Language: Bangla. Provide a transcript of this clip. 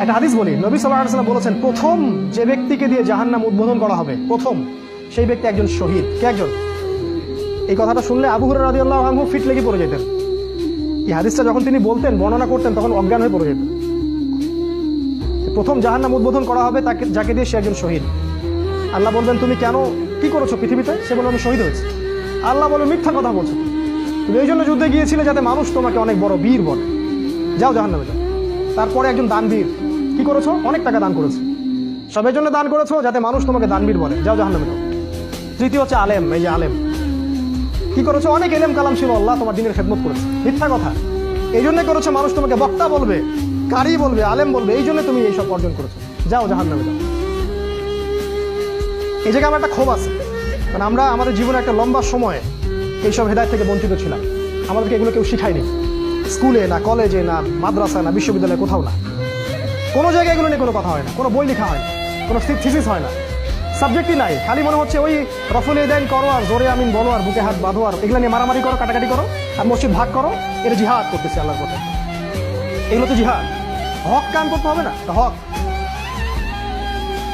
একটা হাদিস বলি। নবী সাল্লাহ সাল্লাম বলেছেন, প্রথম যে ব্যক্তিকে দিয়ে জাহান্নাম উদ্বোধন করা হবে, প্রথম সেই ব্যক্তি একজন শহীদ। কে একজন? এই কথাটা শুনলে আবু হুরার রাজি আল্লাহ ফিট লেগে পড়ে যেতেন। এই হাদিসটা যখন তিনি বলতেন, বর্ণনা করতেন, তখন অজ্ঞান হয়ে পড়ে যেতেন। প্রথম জাহান্নাম উদ্বোধন করা হবে তাকে, যাকে দিয়ে সে একজন শহীদ। আল্লাহ বলবেন, তুমি কেন, কি করেছ পৃথিবীতে? সে বলবে আমি শহীদ হয়েছি। আল্লাহ বলবে মিথ্যা কথা বলছো। তুমি এই জন্য যুদ্ধে গিয়েছিলে যাতে মানুষ তোমাকে অনেক বড় বীর বলে। যাও জাহান্নামে যাও। তারপরে একজন দানবীর। কি করেছ? অনেক টাকা দান করেছ। সবের জন্য দান করেছ যাতে মানুষ তোমাকে দানবীর বলে। যাও জাহান্নামে যাও। তৃতীয় হচ্ছে আলেম, এই যে আলেম। কি করেছ? অনেক এলেম কালাম ছিল, আল্লাহ তোমার দিনের খেদমত করেছে। মিথ্যা কথা। এই জন্য করেছ, মানুষ তোমাকে বক্তা বলবে, কারি বলবে, আলেম বলবে। এই জন্য তুমি এইসব অর্জন করেছ। যাও জাহান্নামে যাও। এই জায়গায় আমার একটা ক্ষোভ আছে। কারণ আমরা আমাদের জীবনে একটা লম্বা সময় এইসব হেদায়ত থেকে বঞ্চিত ছিলাম। আমাদেরকে এগুলো কেউ শিখায়নি। স্কুলে না কলেজে না মাদ্রাসা না বিশ্ববিদ্যালয়ে কোথাও না। কোনো জায়গায় এগুলো নিয়ে কোনো কথা হয় না, কোনো বই লেখা হয় না, কোনো থিসিস হয় না। সাবজেক্টই নাই, খালি মনে হচ্ছে ওই রফলে দেন করো আর জোরে আমিন বলো আর বুকে হাত বাঁধো আর এগুলো নিয়ে মারামারি করো, কাটাকাটি করো আর মসজিদ ভাগ করো, এটা জিহাদ করতেছে আল্লাহর কথা এগুলো তো জিহাদ। হক কাম করতে হবে না হক।